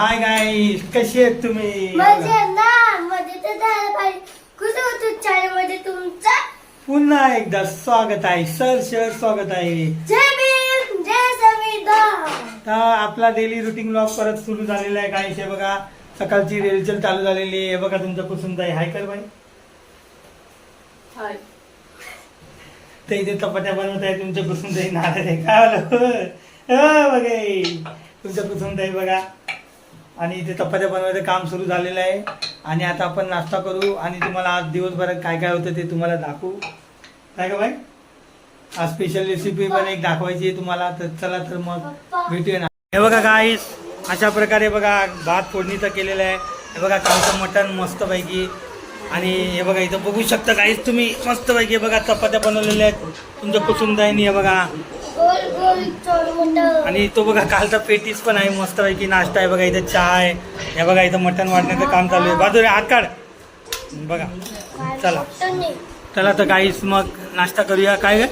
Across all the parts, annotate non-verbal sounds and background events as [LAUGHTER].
Hi guys कशी आहेत तुम्ही? ना मध्ये तर झालं पाहिजे कुठं होतो शाळेमध्ये तुमचा? पुन्हा एकदा स्वागत आहे. सर सर स्वागत आहे. जय भीम जय संविधान. तर आपला डेली रुटीन ब्लॉग परत सुरू झालेला आहे गाईस हे बघा सकाळची रेलचल चालू झालेली आहे. बघा तुमचं कुसुम आहे. हाय कर बाई तर इथे चपात्या बनवत आहे. तुमच्या कुसुमताई नाराज आहे काय बघे. तुमच्या कुसुमताई बघा. आणि इथे चपात्या बनवायचं काम सुरू झालेलं आहे. आणि आता आपण नाश्ता करू आणि तुम्हाला आज दिवसभरात काय काय होतं ते तुम्हाला दाखवू. काय का बाई? आज स्पेशल रेसिपी पण एक दाखवायची आहे तुम्हाला. तर चला तर मग भेटूया ना. हे बघा गाईस अशा प्रकारे बघा भात फोडणीचं केलेलं आहे. हे बघा कालचं मटण मस्तपैकी. आणि हे बघा इथं बघू शकता काहीच तुम्ही मस्तपैकी हे बघा चपात्या बनवलेल्या आहेत. तुमच्या कुसुमदाईनी हे बघा आणि तो बघा कालचा पेटीस पण आहे मस्तपैकी. नाश्ता आहे बघा इथं चहा आहे. हे बघा इथं मटण वाटण्याचं काम चालू आहे. बाजूला हात काढ. बघा चला. चला तर गाईस मग नाश्ता करूया. काय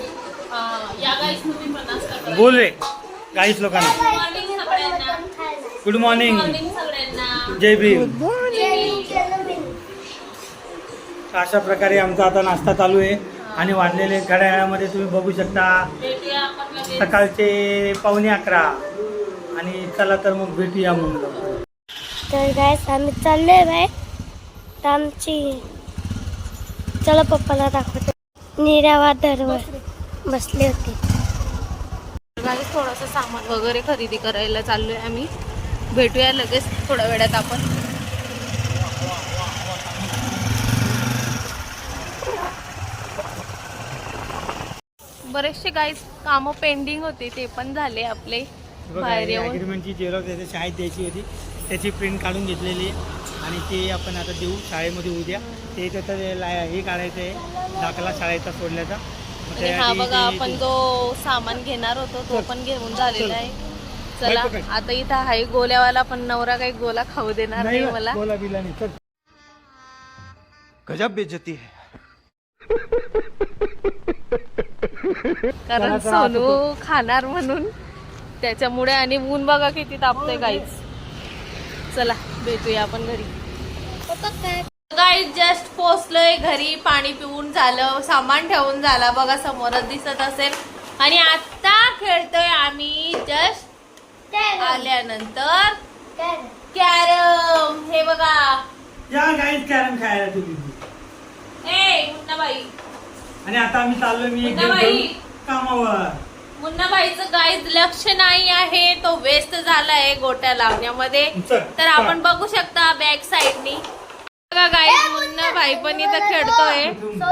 बोल रे गाईस लोकांना. गुड मॉर्निंग जय भीम. अशा प्रकारे आमचा आता नाश्ता चालू आहे. आणि वाढलेले घड्याळामध्ये तुम्ही बघू शकता. सकाळचे पावणे अकरा. आणि चला तर मग भेटूया मग तर काय आम्ही चाललोय बाय तर आमची चला पप्पाला दाखवतो. निरावा दरवर बसले होते. गाईस थोडंसं सामान वगैरे खरेदी करायला चाललोय आम्ही. भेटूया लगेच. थोड्या वेळात आपण. बरेचसे गाईस कामं पेंडिंग होते ते पण झाले आपले बाहेर येऊन. अग्रीमेंटची त्याच्या शाळेत द्यायची होती. त्याची प्रिंट काढून घेतलेली आणि ते आपण आता देऊ शाळेमध्ये उद्या. ते त्याचं ला- हे काढायचं आहे दाखला शाळेचा सोडल्याचा. आणि हा बघा आपण जो सामान घेणार होतो तो पण घेऊन झालेला आहे. चला. आता इथं हाय गोल्यावाला पण नवरा काही गोला खाऊ देणार नाही मला. बोला बिला नाही. गजब बेइज्जती है. [LAUGHS] कारण सोनू खाणार म्हणून. त्याच्यामुळे आणि ऊन बघा किती तापतंय गाईच चला भेटूया आपण घरी. गाईज जस्ट पोचलोय घरी. पाणी पिऊन झालं सामान ठेवून झाला. बघा समोरच दिसत असेल. आणि आता खेळतोय आम्ही जस्ट आल्यानंतर कॅरम. हे बघा. या कॅरम खायला तुम्ही. ए मुन्नाबाई. आणि आता आम्ही चाललोय मी एक मुन्ना बाई. कामावर. मुन्नाबाईचं गाईज लक्ष नाही आहे तो वेस्ट झालाय गोट्या लावण्यामध्ये. चल, तर आपण बघू शकता बॅक साईडनी बघा गाईज मुन्नाबाई पण इथं खेळतोय.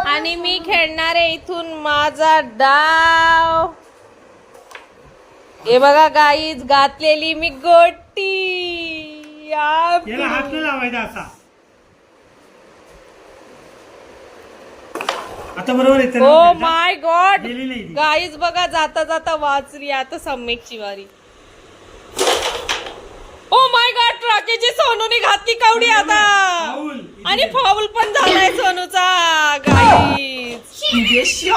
आणि मी खेळणार आहे इथून माझा डाव. हे बघा गाईज घातलेली मी गोटी. याला हात नाही लावायचा असा? आता बरोबर येते ना ओ? माय गॉड गेली नाही ती. गाईज बघा जाता जाता वाचली आता सम्यकची वारी ओ माय गॉड राकेशची सोनूने घातली कावडी आता. फाऊल. आणि फाऊल पण झालाय सोनूचा गाईज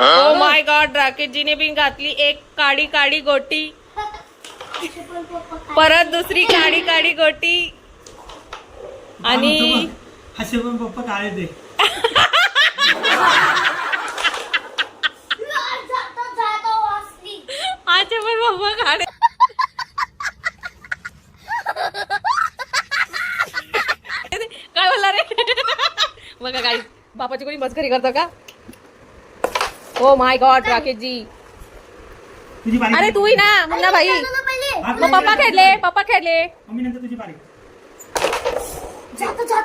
ओ माय गॉड राकेशजीने बी घातली एक काडी काडी गोटी. परत दुसरी काडी काडी गोटी. आणि असे पण पप्पा काळे ते. [LAUGHS] आजचे पण बाबा काढे काय बोलला रे? बघा काही बापाची कोणी मस्करी करतो का? Oh my god Rakeshji. तुझी बारी. अरे तूही ना मुन्ना भाई. मग पप्पा खेळले पप्पा खेळले. मम्मी नंतर तुझी बारी.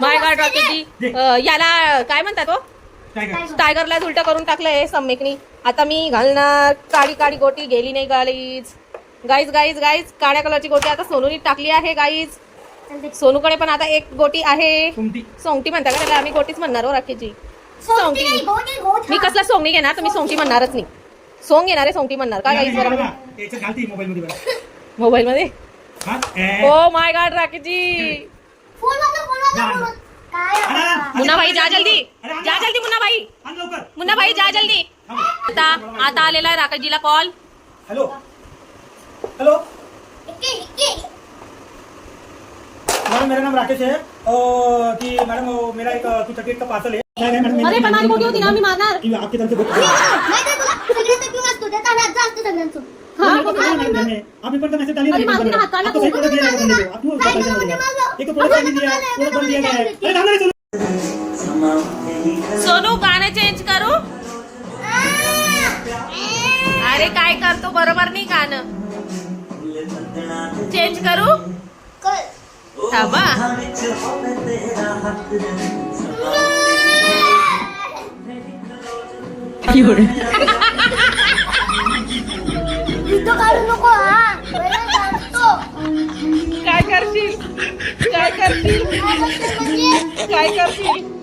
My god Rakeshji. याला काय म्हणतात हो? काय काय टायगरला उलटा करून टाकलंय सम्यकनी. आता मी घालणार काळी काळी गोटी गेली नाही गाईज. गाईज गाईज गाईज काळ्या कलरची गोटी आता सोनूनी टाकली आहे गाईज. सोनूकडे पण आता एक गोटी आहे. सोंगटी. म्हणता का त्याला? आम्ही गोटीच म्हणणार हो राखेची सोंगटी मी कसला सोंगणी घेणार? तुम्ही सोंगटी. म्हणणारच नाही. सोंग घेणार आहे सोंगटी म्हणणार का गाईज? बरोबर. मोबाईल मध्ये बघा. [LAUGHS] मोबाईल मध्ये हा? ओ माय गॉड राकेशजी मुन्ना भाई जा जल्दी। जा जल्दी मुन्ना भाई आण लवकर। मुन्ना भाई जा जल्दी। थांब. आता आता आलेला आहे राकेशजीला कॉल हॅलो. हॅलो. मैडम मेरा नाम राकेश है और कि मैडम वो मेरा एक अ, कुछ टिकट का पार्सल है नहीं, नहीं, मैडम, अरे पण माझी मोठी होती ना मी मारणार. कि आपकी तरफ से बुक हा, नहीं, मग नहीं, काय नहीं, नहीं, नहीं, आपने ऊपर का मैसेज डालिए ना, अरे, मालूम है, हाथ काला आपको सही प्रोडक्ट दिया जाएगा बंदे को, आपको उसका पैसा नहीं दिया एक तो प्रोडक्ट नहीं दिया प्रोडक्ट बंद दिया सोनू गाणं चेंज करू? अरे काय करतो? बरोबर नाही गाणं. चेंज करू? थांबा. हा. काय करशील? काय करशील? काय करशील?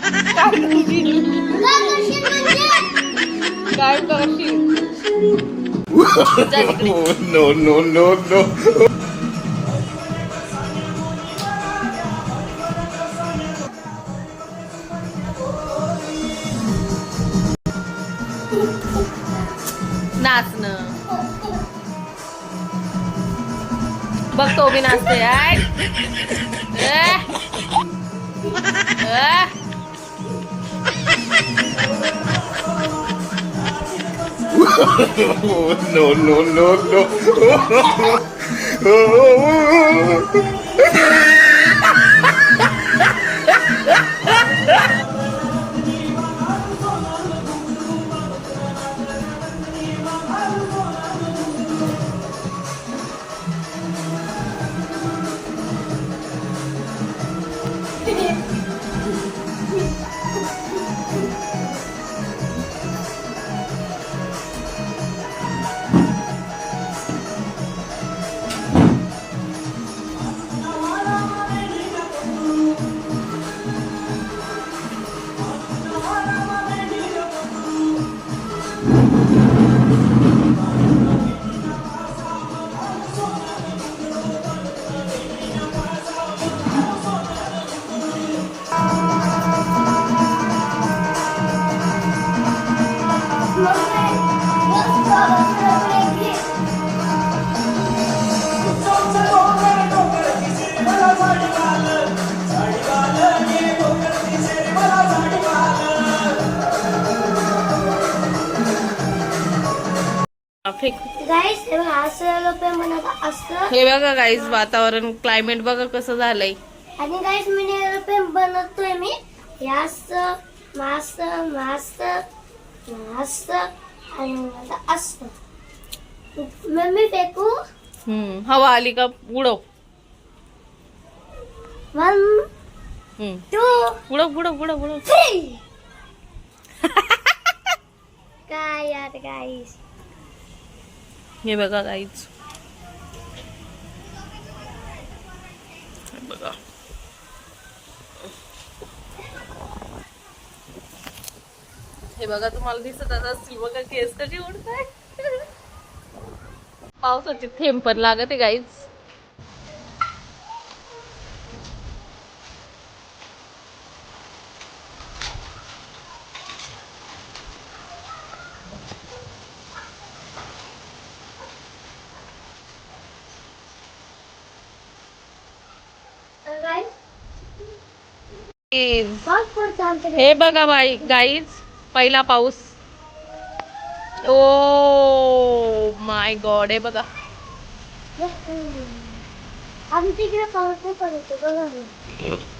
म्हणजे? काय करशील काय करशील काय करशील म्हणजे? काय करशील जा तिकडे. no, no, no, no. नाचणं बघ तो बी नाचते I A. A. Oh, no, no, no, no. [LAUGHS] Oh, oh, oh, fake. Guys हे बघा असं रुपये म्हणत असं. हे बघा गाईज वातावरण क्लायमेट बघा कसं झालंय. आणि गाईस मी रुपये बनवतोय मी. यास मास मास मास आणि असं. मग मी फेकू? हम्म हवा आली का उडव. One hmm. टू उडव उडव उडव उडव. थ्री [LAUGHS] काय यार गाईस हे बघा काहीच बघा. हे बघा तुम्हाला दिसत असतील बघा केस कशी आहे पावसाचे थेंब पण लागत आहे गाईज गाईस Guys, पाऊस पडतो आमच्याकडे हे बघा बाई गाईज पहिला पाऊस. ओ माय गॉड हे बघा.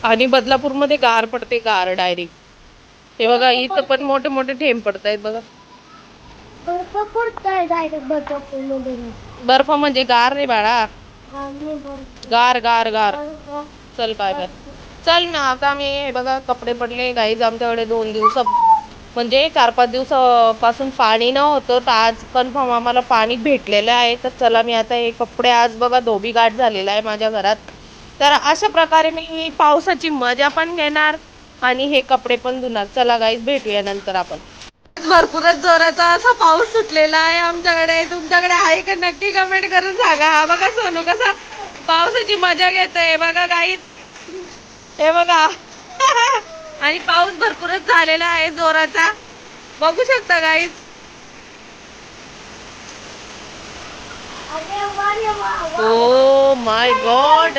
आणि बदलापूरमध्ये गार पडते गार डायरेक्ट हे बघा इथं पण मोठे मोठे थेंब पडत आहेत बघा. बर्फ म्हणजे गार रे बाळा. गार गार गार. चल काय कर चल ना आता मी हे बघा कपडे पडले. गाईज आमच्याकडे दोन दिवस म्हणजे चार पाच दिवसापासून पाणी नव्हतं. तर आज कन्फर्म आम्हाला पाणी भेटलेलं आहे. तर चला मी आता हे कपडे आज बघा धोबी गाठ झालेला आहे माझ्या घरात. तर अशा प्रकारे मी पावसाची मजा पण घेणार आणि हे कपडे पण धुणार. चला गाईज भेटूया नंतर आपण. भरपूरच जोराचा असा पाऊस सुटलेला आहे आमच्याकडे. तुमच्याकडे आहे का? नक्की कमेंट करून सांगा. हा बघा सोनू कसा पावसाची मजा घेतोय. बघा गाईज हे बघा. आणि पाऊस भरपूरच झालेला आहे जोराचा. बघू शकता वा. Oh my god.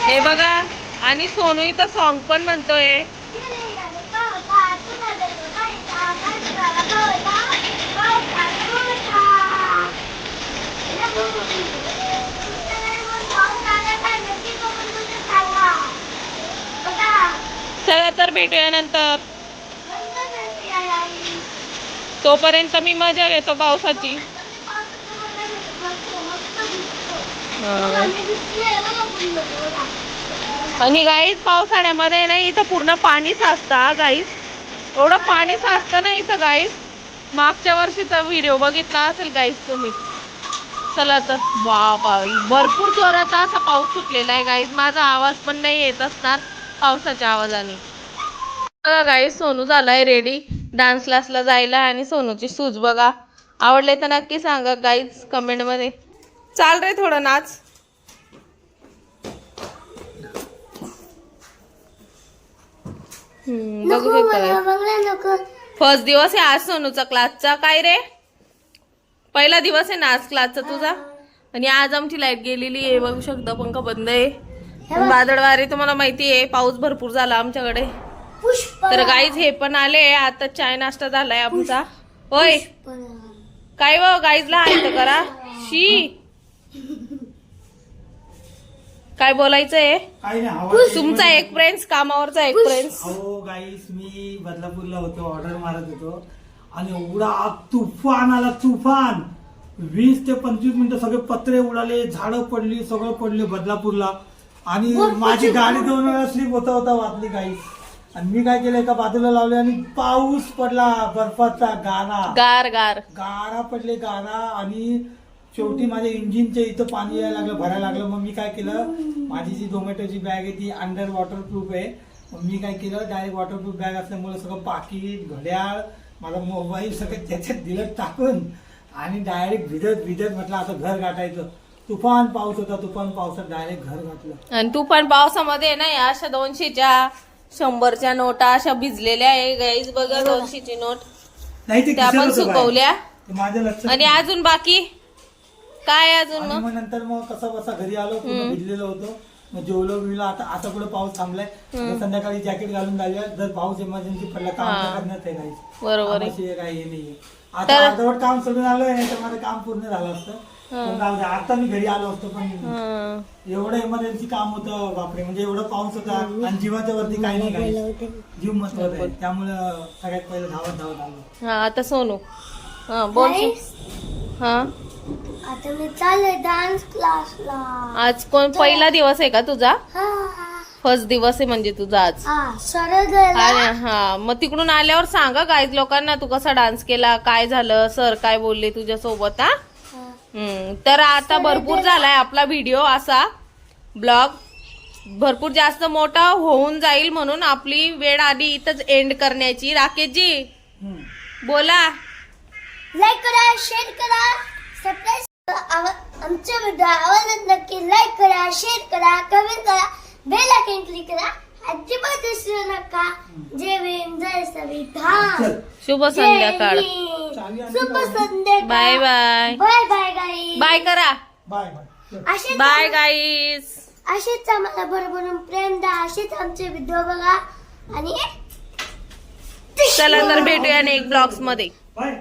हे बघा आणि सोनू इथं सॉन्ग पण म्हणतोय गेले गेले पावसा, तुला देतो पैसा. पैसा झाला पावसा, पावसा झाला पावसा. पावसाला काय नक्की करून तुझं सांगा. बघा, चला तर भेटूया नंतर. तोपर्यंत मी मजा घेतो पावसाची. दिसतं. आणि गाईज पावसाळ्यामध्ये नाही इथं पूर्ण पाणी साचतं गाईज एवढं पाणी साचतं ना इथं गाईज मागच्या वर्षीचा व्हिडिओ बघितला असेल गाईज तुम्ही. चला तर बापा भरपूर जोरात असा पाऊस सुटलेला आहे गाईज माझा आवाज पण नाही येत असणार. पावसाच्या आवाजाने. बघा गाईज सोनू झालाय रेडी डान्स क्लासला जायला आणि सोनूची सूज बघा. आवडले तर नक्की सांगा गाईज कमेंटमध्ये चाल रे थोडं नाच. हम्म, बघू शकता फर्स्ट दिवस आहे आज सोनूचा क्लासचा काय रे? पहिला दिवस आहे ना आज क्लासचा तुझा? आणि आज आमची लाइट गेलेली आहे बघू शकता पंखा बंद आहे. वादळवारे तुम्हाला माहिती आहे पाऊस भरपूर झाला आमच्याकडे. तर गाईज हे पण आले आता चाय नाश्ता झालाय आमचा. होय. काय व गाईजला आहे तर करा. शी. काय बोलायचंय? तुमचा एक फ्रेंड्स कामावरचा एक फ्रेंड्स हो गाईस मी बदलापूरला होतो ऑर्डर मारत होतो. आणि एवढा तुफान आला तुफान. वीस ते पंचवीस मिनिटं सगळे पत्रे उडाले झाडं पडली सगळं पडले बदलापूरला. आणि माझी गाडी दोन वेळा स्लिप होता होता वाचली गाईस आणि मी काय केलं एका बाजूला लावले आणि पाऊस पडला बर्फाचा गारा. गार गार. गारा पडले गारा. आणि शेवटी माझ्या इंजिनच्या इथं पाणी यायला लागलं भरायला लागलं. मग मी काय केलं माझी जी झोमॅटोची बॅग आहे ती अंडर वॉटरप्रूफ आहे. मग मी काय केलं डायरेक्ट वॉटरप्रूफ बॅग असल्यामुळे सगळं पाकिट घड्याळ माझा मोबाईल सगळं त्याच्यात दिलं टाकून. आणि डायरेक्ट भिजत भिजत म्हटलं आता घर गाठायचं. तुफान पाऊस होता तुफान पावसात डायरेक्ट घर घातलं. आणि तू पण पावसामध्ये ना या अशा दोनशेच्या शंभरच्या नोटा अशा भिजलेल्या आहे. गाईज बघा दोनशेची नोट. नाही ते त्या पण होतं बाहेर. सुकवल्या. ते माझ्या लक्षात आणि नाही. अजून बाकी? काय अजून आणि मग? मग नंतर मग कसा बसा घरी आलो पूर्ण भिजलेलो होतो. मग जेवलो बिवलो आता आता पुढे पाऊस थांबलाय. आता संध्याकाळी जॅकेट घालून जाऊया जर पाऊस इमर्जन्सी पडला काम. तर करण्यात आहे काही बरोबर आहे. काही हे नाहीये. आता अर्धवट काम सोडून आलोय नाही तर माझं काम पूर्ण झालं असतं. पण जाऊ दे, आता मी घरी आलो असतो पण हं. एवढं इमर्जन्सी काम होतं बापरे म्हणजे एवढं पाऊस होता आणि जीवाच्या वरती काही नाही काही. जीव महत्त्वाचा आहे त्यामुळं सगळ्यात पहिलं धावत धावत आलो. हा आता सोनू. हा बोल हा? आता मी चाललोय डान्स क्लासला आज कोण पहिला दिवस आहे का तुझा? हा फर्स्ट दिवस आहे म्हणजे तुझा आज. हा सरळ गेला आणि हा मग तिकडून आल्यावर सांगा गाईज लोकांना तू कसा डान्स केला काय झालं सर काय बोलले तुझ्या सोबत हा हा. तर आता भरपूर झालाय आपला व्हिडिओ असा ब्लॉग. भरपूर जास्त मोठा होऊन जाईल म्हणून आपली वेळ आली इथंच एंड करण्याची. राकेशजी. बोला. लाईक करा शेअर करा सबस्क्राईब आमच्या व्हिडिओ आवडत नक्की लाईक करा शेअर करा कमेंट करा बेल आयकॉन क्लिक करा. अजिबात विसरू नका जय भीम जय संविधान शुभ संध्याकाळ. शुभ का? संध्याकाळ. Bye bye. Bye bye guy bye करा. Bye bye. असेच बाय गाईज असेच आम्हाला भरभरून प्रेम द्या. असेच आमचे व्हिडिओ बघा. आणि चला तर भेटूया नेक्स्ट ब्लॉग्समध्ये. बाय.